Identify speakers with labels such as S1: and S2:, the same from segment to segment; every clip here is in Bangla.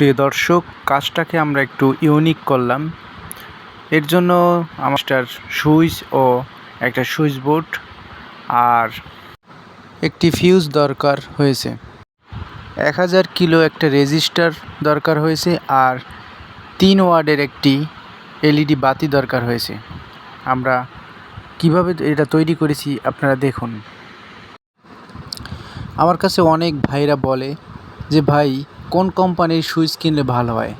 S1: প্রিয় দর্শক, কাজটাকে আমরা একটু ইউনিক করলাম। এর জন্য আমার সুইচ ও একটা সুইচ বোর্ড আর একটি ফিউজ দরকার হয়েছে। এক হাজার কিলো একটা রেজিস্টার দরকার হয়েছে আর তিন ওয়ার্ডের একটি এলইডি বাতি দরকার হয়েছে। আমরা কীভাবে এটা তৈরি করেছি আপনারা দেখুন। আমার কাছে অনেক ভাইরা বলে যে, ভাই কোন কোম্পানির সুইচ কিনলে ভালো হয়?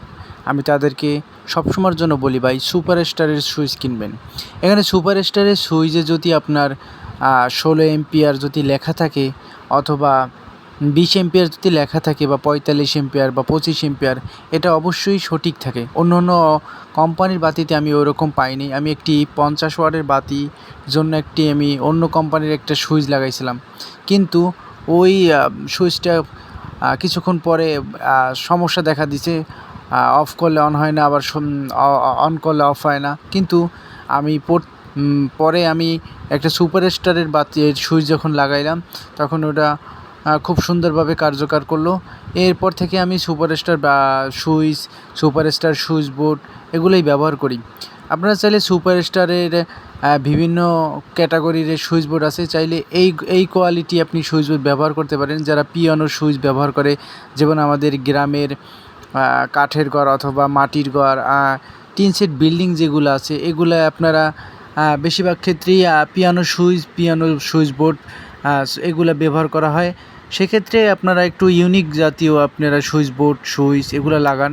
S1: আমি তাদেরকে সবসময়ের জন্য বলি ভাই সুপার স্টারের সুইচ কিনবেন। এখানে সুপার স্টারের সুইচে যদি আপনার ষোলো এমপিয়ার যদি লেখা থাকে অথবা বিশ এমপিয়ার যদি লেখা থাকে বা পঁয়তাল্লিশ এমপিয়ার বা পঁচিশ এমপিয়ার, এটা অবশ্যই সঠিক থাকে। অন্য অন্য কোম্পানির বাতিতে আমি ওরকম পাইনি। আমি একটি পঞ্চাশ ওয়াটের বাতি জন্য একটি, আমি অন্য কোম্পানির একটা সুইচ লাগাইছিলাম। কিন্তু ওই সুইচটা কিছুক্ষণ পরে সমস্যা দেখা দিছে। অফ করলে অন হয় না, আবার অন করলে অফ হয় না। কিন্তু আমি পরে আমি একটা সুপার স্টারের বাতির সুইচ যখন লাগাইলাম, তখন ওটা খুব সুন্দরভাবে কার্যকর করল। এরপর থেকে আমি সুপার স্টার বা switch super star switch board এগুলোই ব্যবহার করি। আপনারা চাইলে সুপার স্টারের বিভিন্ন ক্যাটাগরির সুইচ বোর্ড আছে, চাইলে এই এই কোয়ালিটি আপনি সুইচ বোর্ড ব্যবহার করতে পারেন। যারা পিয়ানো সুইচ ব্যবহার করে, যেমন আমাদের গ্রামের কাঠের ঘর অথবা মাটির ঘর টিন সেট বিল্ডিং যেগুলো আছে, এগুলো আপনারা বেশিরভাগ ক্ষেত্রেই piano switch piano switch board এগুলো ব্যবহার করা হয়। সেক্ষেত্রে আপনারা একটু ইউনিক জাতীয় আপনারা সুইচ বোর্ড, সুইচ এগুলো লাগান।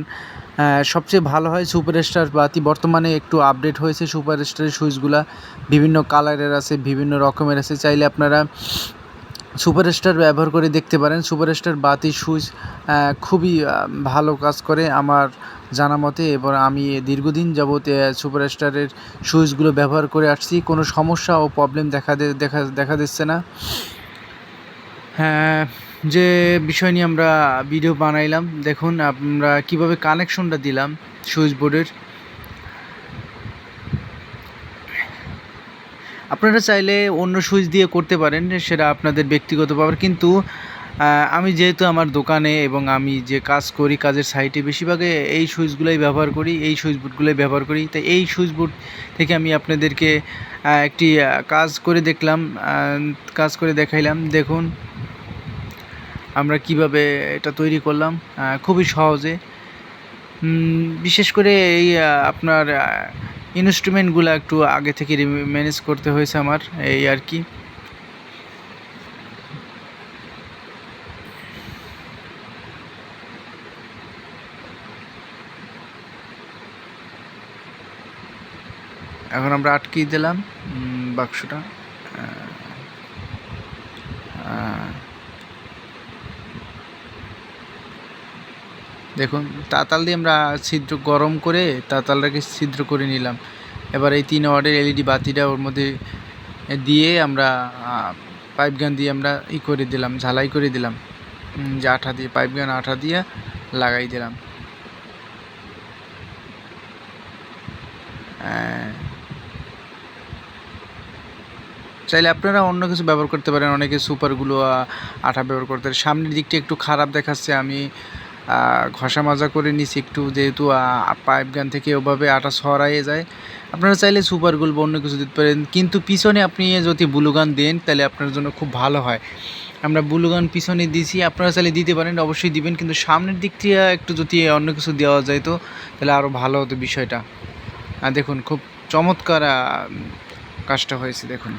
S1: সবচেয়ে ভালো হয় সুপারস্টার বাতি বর্তমানে একটু আপডেট হয়েছে সুপারস্টারের সুইচগুলা। বিভিন্ন কালারের আছে, বিভিন্ন রকমের আছে। চাইলে আপনারা সুপারস্টার ব্যবহার করে দেখতে পারেন। সুপারস্টার বাতি, সুইচ খুবই ভালো কাজ করে আমার জানা মতে এবং আমি দীর্ঘদিন যাবত সুপারস্টারের সুইচগুলো ব্যবহার করে আসছি। কোনো সমস্যা ও প্রবলেম দেখা দেখা দেখা দিচ্ছে না। হ্যাঁ যে বিষয় নিয়ে আমরা ভিডিও বানাইলাম, দেখুন, আমরা কীভাবে কানেকশনটা দিলাম সুইচ বোর্ডের আপনারা চাইলে অন্য সুইচ দিয়ে করতে পারেন, সেটা আপনাদের ব্যক্তিগত ব্যাপার কিন্তু আমি যেহেতু আমার দোকানে এবং আমি যে কাজ করি কাজের সাইটে, বেশিরভাগে এই সুইচগুলোই ব্যবহার করি, এই সুইচ বোর্ডগুলোই ব্যবহার করি। তাই এই সুইচ বোর্ড থেকে আমি আপনাদেরকে একটি কাজ করে দেখলাম কাজ করে দেখাইলাম। দেখুন, আমরা কীভাবে এটা তৈরি করলাম খুবই সহজে। বিশেষ করে এই আপনার ইনস্ট্রুমেন্টগুলো একটু আগে থেকে ম্যানেজ করতে হয়েছে আমার, এই আর কি। এখন আমরা আটকিয়ে দিলাম বাক্সটা। দেখুন, তাতাল দিয়ে আমরা ছিদ্র গরম করে তাতালটাকে ছিদ্র করে নিলাম। এবার এই তিন ওয়ার্ডের এলইডি বাতিটা ওর মধ্যে দিয়ে আমরা পাইপ গান দিয়ে আমরা ই করে দিলাম, ঝালাই করে দিলাম। যে আঠা দিয়ে, পাইপ গান আঠা দিয়ে লাগাই দিলাম। চাইলে আপনারা অন্য কিছু ব্যবহার করতে পারেন, অনেকে সুপারগুলো আঠা ব্যবহার করতে পারেন। সামনের দিকটা একটু খারাপ দেখাচ্ছে, আমি ঘষা মাজা করে নিছি একটু যেহেতু পাইপ গান থেকে ওভাবে আটা সরাইয়ে যায়। আপনারা চাইলে সুপার গুল বা অন্য কিছু দিতে পারেন। কিন্তু পিছনে আপনি যদি বুলুগান দেন, তাহলে আপনার জন্য খুব ভালো হয়। আমরা বুলুগান পিছনে দিয়েছি আপনারা চাইলে দিতে পারেন, অবশ্যই দিবেন। কিন্তু সামনের দিক থেকে একটু যদি অন্য কিছু দেওয়া যায় তো, তাহলে আরও ভালো হতো বিষয়টা। দেখুন, খুব চমৎকার কাজটা হয়েছে, দেখুন।